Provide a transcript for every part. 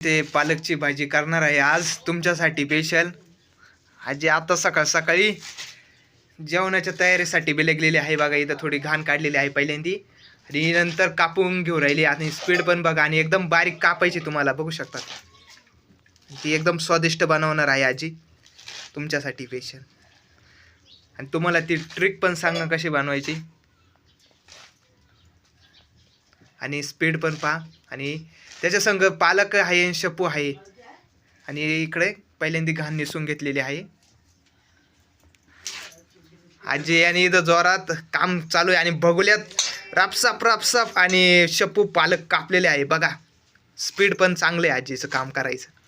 ते पालकची भाजी करणार आहे. आज तुमच्यासाठी स्पेशल आजी आता सकाळ सकाळी जेवणाच्या तयारीसाठी बिलगलेली आहे बघा. इथं थोडी घाण काढलेली आहे पहिल्यांदी. आणि नंतर कापून घेऊ राहिली. आणि स्पीड पण बघा. आणि एकदम बारीक कापायची तुम्हाला. बघू शकतात ती एकदम स्वादिष्ट बनवणार आहे आजी. तुमच्यासाठी स्पेशल आणि तुम्हाला ती ट्रिक पण सांगा कशी बनवायची. आणि स्पीड पण पहा. आणि त्याच्या संग पालक आहे आणि शपू आहे. आणि इकडे पहिल्यांदा घाण निसून घेतलेली आहे. आजी आणि इथं जोरात काम चालू आहे आणि बघुल्यात रापसाप रापसाप आणि शपू पालक कापलेले आहे. बघा स्पीड पण चांगले आहे आजीचं काम करायचं.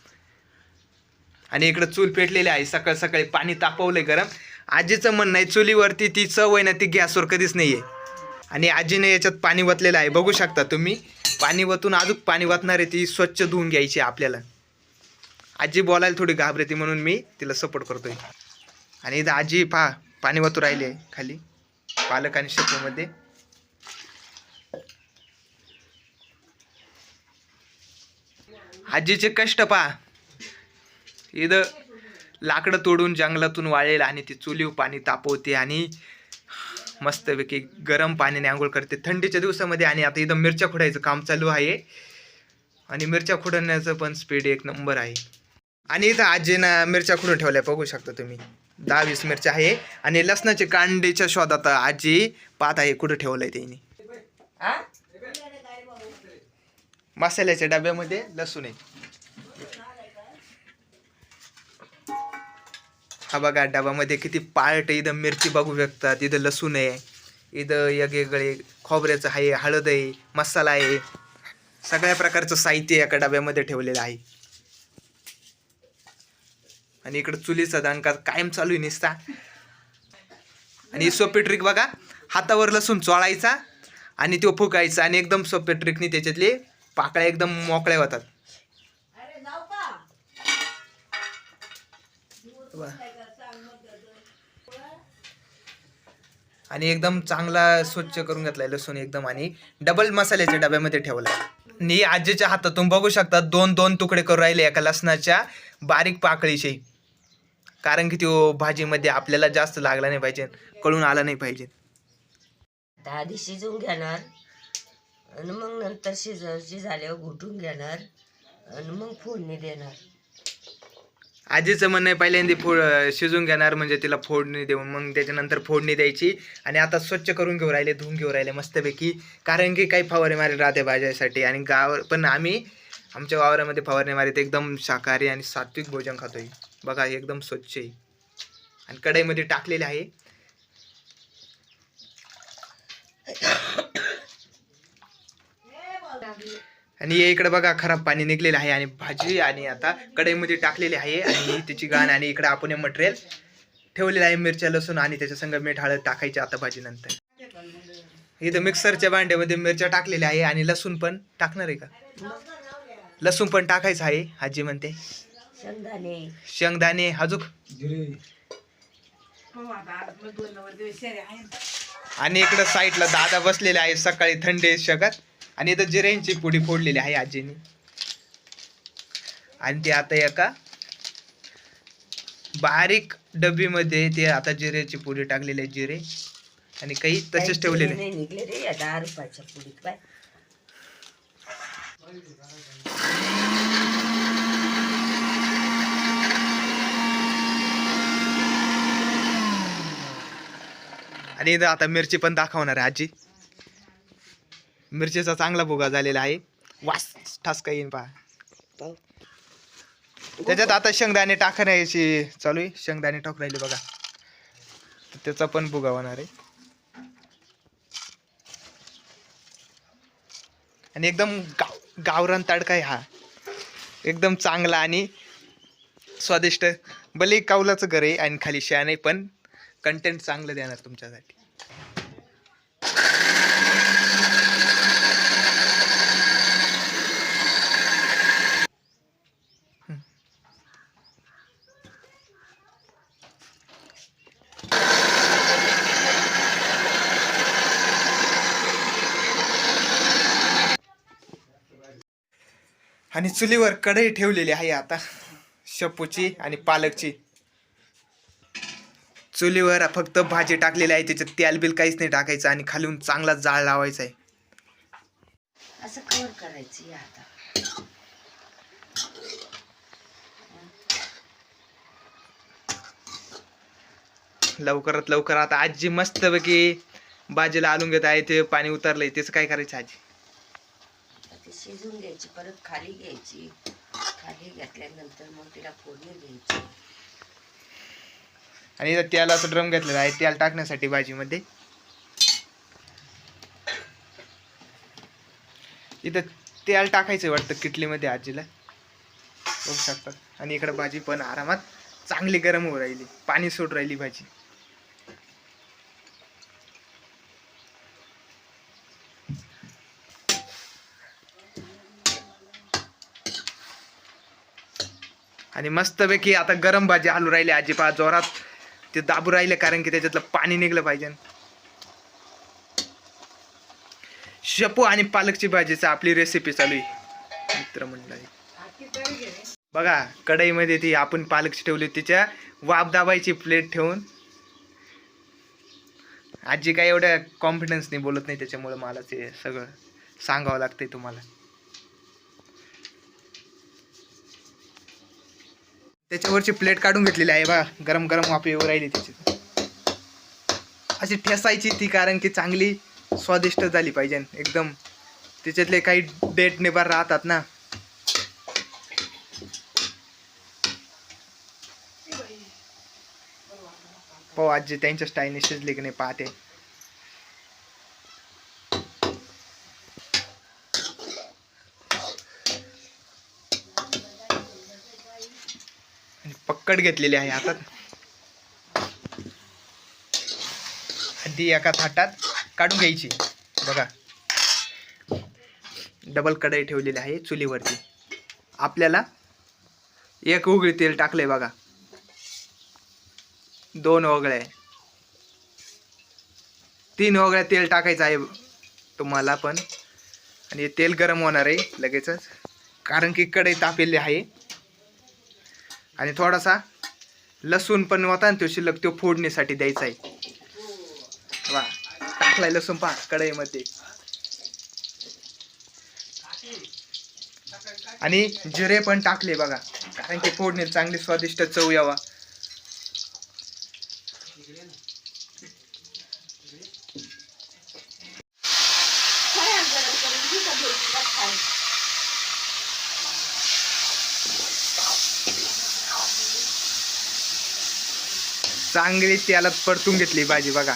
आणि इकडं चूल पेटलेली आहे. सकाळ सकाळी पाणी तापवलंय गरम. आजीचं म्हणणं आहे चुलीवरती ती चव आहे ना ती गॅसवर कधीच नाही आहे आणि आजीने याच्यात पाणी वतलेलं आहे. बघू शकता तुम्ही. पाणी वतून अजून पाणी वाचणार आहे ती स्वच्छ धुवून घ्यायची आपल्याला. आजी बोलायला थोडी घाबरते म्हणून मी तिला सपोर्ट करतोय. आणि इथं आजी पहा पाणी वतू राहिले आहे खाली पालक आणि शेपूमध्ये आजीचे कष्ट पहा इथं लाकडं तोडून जंगलातून वाळेल आणि ती चुलीव पाणी तापवते आणि मस्तपैकी गरम पाण्याने आंघोळ करते. थंडीच्या दिवसामध्ये आणि आता इथं मिरच्या खुडायचं काम चालू आहे. आणि मिरच्या खुडण्याचं पण स्पीड एक नंबर आहे. आणि इथं आजीनं मिरच्या खुडून ठेवल्या बघू शकता तुम्ही. दहा वीस मिरच्या आहे. आणि लसणाचे कांडीच्या शोधात आजी पाहत आहे कुठं ठेवलंय त्यांनी मसाल्याच्या डब्यामध्ये लसूण आहे. हा बघा डब्यामध्ये किती पार्ट इथं मिरची बघू शकतात इथं लसूण आहे इथं वेगवेगळे खोबऱ्याचं आहे हळद आहे मसाला आहे. सगळ्या प्रकारचं साहित्य एका डब्यामध्ये ठेवलेलं आहे. आणि इकडं चुलीचा दणका कायम चालू आहे निसता. आणि सोपी ट्रिक बघा हातावर लसूण चोळायचा आणि तो फुकायचा आणि एकदम सोपे ट्रिकनी त्याच्यातले पाकळ्या एकदम मोकळ्या होतात. आणि एकदम चांगला स्वच्छ करून घेतलाय लसूण एकदम आणि डबल मसाल्याच्या डब्यामध्ये ठेवलाय. आणि आजीच्या हातातून बघू शकता दोन दोन तुकडे करून राहिले एका लसणाच्या बारीक पाकळीचे. कारण की तो भाजीमध्ये आपल्याला जास्त लागला नाही पाहिजे कळून आला नाही पाहिजे. आधी शिजवून घेणार आणि मग नंतर शिज झाल्यावर घुटून घेणार आणि मग फोडणी देणार. आजीचं म्हणणं आहे पहिल्यांदा फोड शिजून घेणार म्हणजे तिला फोडणी देऊन मग त्याच्यानंतर फोडणी द्यायची. आणि आता स्वच्छ करून घेऊ राहिले धुवून घेऊ राहिले मस्तपैकी. कारण की काही फवारे मारे राहते भाज्यासाठी. आणि गाव पण आम्ही आमच्या वावरामध्ये फवारणी मारीत एकदम शाकाहारी आणि सात्विक भोजन खातोय. बघा एकदम स्वच्छ आहे. आणि कढईमध्ये टाकलेले आहे. आणि इकडे बघा खराब पाणी निघलेलं आहे आणि भाजी आणि आता कढईमध्ये टाकलेली आहे आणि त्याची गाण आणि इकडे आपण मटेरियल ठेवलेलं आहे मिरच्या लसूण आणि त्याच्या संग मीठ हळद टाकायचे आता भाजी नंतर इथं मिक्सरच्या भांड्यामध्ये मिरच्या टाकलेल्या आहे आणि लसूण पण टाकणार आहे का? लसूण पण टाकायचं आहे आजी म्हणते. शेंगदाणे. शेंगदाणे हजूक आणि इकडं साईडला दादा बसलेले आहे सकाळी थंडी शकत आणि इथं जिऱ्यांची पुडी फोडलेली आहे आजीने. आणि ते आता एका बारीक डबीमध्ये ते आता जिऱ्याची पुडी टाकलेली आहे जिरे. आणि काही तसेच ठेवलेले निघले रे या दहा रुपयाच्या काय आणि इथं आता मिरची पण दाखवणार आहे आजी. मिरचीचा चांगला भुगा झालेला आहे. वास ठासका येईन पहा. त्याच्यात आता शेंगदाणे टाकण्याची चालू आहे. शेंगदाणे टाक राहिले बघा. त्याचा पण भुगा होणार आहे. आणि एकदम गाव गावरान तडका आहे हा. एकदम चांगला आणि स्वादिष्ट. भले कावलाचं घर आहे आणि खाली शान आहे पण कंटेंट चांगलं देणार तुमच्यासाठी. आणि चुलीवर कढई ठेवलेली आहे आता. शेपूची आणि पालकची. चुलीवर फक्त भाजी टाकलेली आहे त्याच्यात तेल बिल काहीच नाही टाकायचं आणि खालून चांगला जाळ लावायचा आहे. असं कवर करायची आता. लवकरात लवकर आता आजी मस्तपैकी भाजीला आलून घेत आहे ते पाणी उतरलंय त्याचं काय करायचं आजी? शिजून घ्यायची परत खाली घ्यायची. खाली घातल्यानंतर मग तिला फोडणी द्यायची. आणि इथं असं ड्रम घेतलेला आहे तेल टाकण्यासाठी भाजीमध्ये. इथं तेल टाकायचं वाटतं किटलीमध्ये आजीला. बघू शकतात आणि इकडं भाजी पण आरामात चांगली गरम होऊ राहिली. पाणी सोड राहिली भाजी. आणि मस्तपैकी आता गरम भाजी हलू राहिली आजी जोरात. ते दाबू राहिले कारण की त्याच्यातलं पाणी निघलं पाहिजे. शेपू आणि पालकची भाजीचा आपली रेसिपी चालू आहे. मित्र मंडळी बघा कढईमध्ये ती आपण पालकची ठेवली तिच्या. वाफ दाबायची प्लेट ठेवून. आजी काय एवढ्या कॉन्फिडन्सने बोलत नाही त्याच्यामुळे मला ते सगळं सांगावं लागतंय तुम्हाला. त्याच्यावरची प्लेट काढून घेतलेली आहे बघा. गरम गरम वाफ येऊ राहिली त्याची. अशी ठेसायची ती कारण की चांगली स्वादिष्ट झाली पाहिजे एकदम त्याच्यातले काही डेट निभार राहतात ना. पाहू आजी त्यांच्या स्टाईलने शिजली की नाही पाहते. कट घेतलेली आहे हातात ती एका थाटात काढून घ्यायची. बघा. डबल कढई ठेवलेली आहे चुलीवरती. आपल्याला एक उघडी तेल टाकलंय बघा. दोन वगळे तीन वगळ्या तेल टाकायचं आहे तुम्हाला पण. आणि हे तेल गरम होणार आहे लगेचच. कारण की कढई तापेली आहे. आणि थोडासा लसूण पण होता ना तो शिल्लक तो फोडणीसाठी द्यायचा आहे. वा टाकलाय लसूण पहा कढईमध्ये. आणि जिरे पण टाकले बघा कारण की फोडणी चांगली स्वादिष्ट चव यावा. चांगली त्यालात परतून घेतली भाजी बघा.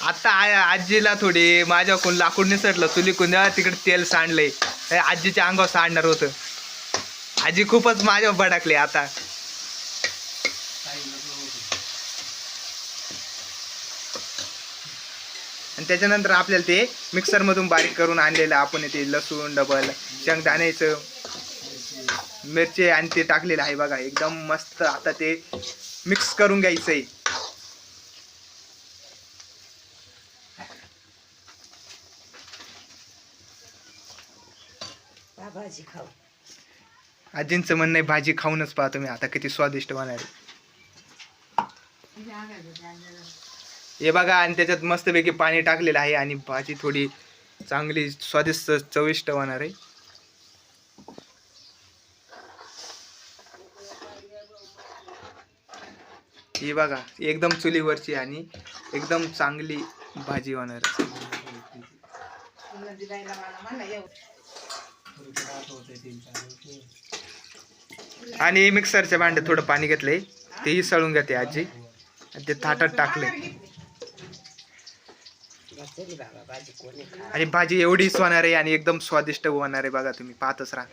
आता आजीला थोडी माझ्याकडून लाकूड निसटलं चुली कुंद्या तिकडे तेल सांडलंय. हे आजीच्या अंगावर सांडणार होतं. आजी खूपच माझ्यावर भडकली आता. आणि त्याच्यानंतर आपल्याला ते मिक्सरमधून बारीक करून आणलेलं आपण ते लसूण डबल शेंगदाण्याचं मिरची आणि ते टाकलेलं आहे बघा एकदम मस्त आता ते मिक्स करून घ्यायचं आहे पहा भाजी खाऊ. आजींचं म्हणणं आहे भाजी खाऊनच पहा तुम्ही आता किती स्वादिष्ट आहे. हे बघा आणि त्याच्यात मस्तपैकी पाणी टाकलेलं आहे आणि भाजी थोडी चांगली स्वादिष्ट चविष्ट होणार आहे. ही बघा एकदम चुलीवरची आणि एकदम चांगली भाजी होणार आहे. आणि मिक्सरच्या भांड्यात थोडं पाणी घेतलंय. तेही सळून घेते आजी. आणि ते थाटात टाकले बाबा भाजी कोणी खा आणि भाजी एवढीच होणार आहे आणि एकदम स्वादिष्ट होणार आहे बघा तुम्ही पाहतच राहा.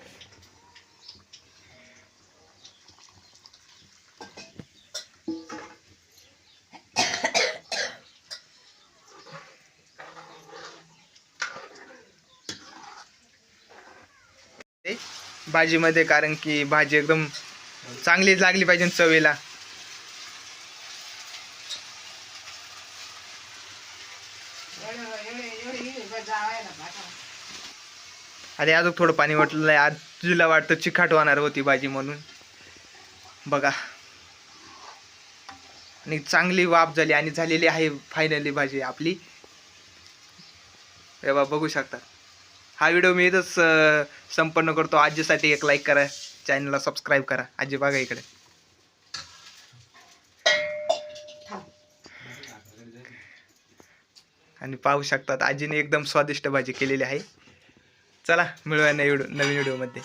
भाजीमध्ये कारण की भाजी एकदम चांगली लागली पाहिजे चवीला. अरे अजून थोडं पाणी वाटलेलं आहे आज तुला वाटतं चिखाट होणार होती भाजी म्हणून. बघा. आणि चांगली वाफ झाली आणि झालेली आहे फायनली भाजी आपली. हे बघू शकता. हा व्हिडिओ मी इथंच संपन्न करतो. आजीसाठी एक लाईक करा. चॅनलला सबस्क्राईब करा. आजी बघा इकडे. आणि पाहू शकतात आजीने एकदम स्वादिष्ट भाजी केलेली आहे. चला मिळूया नवीन नवीन व्हिडिओमध्ये.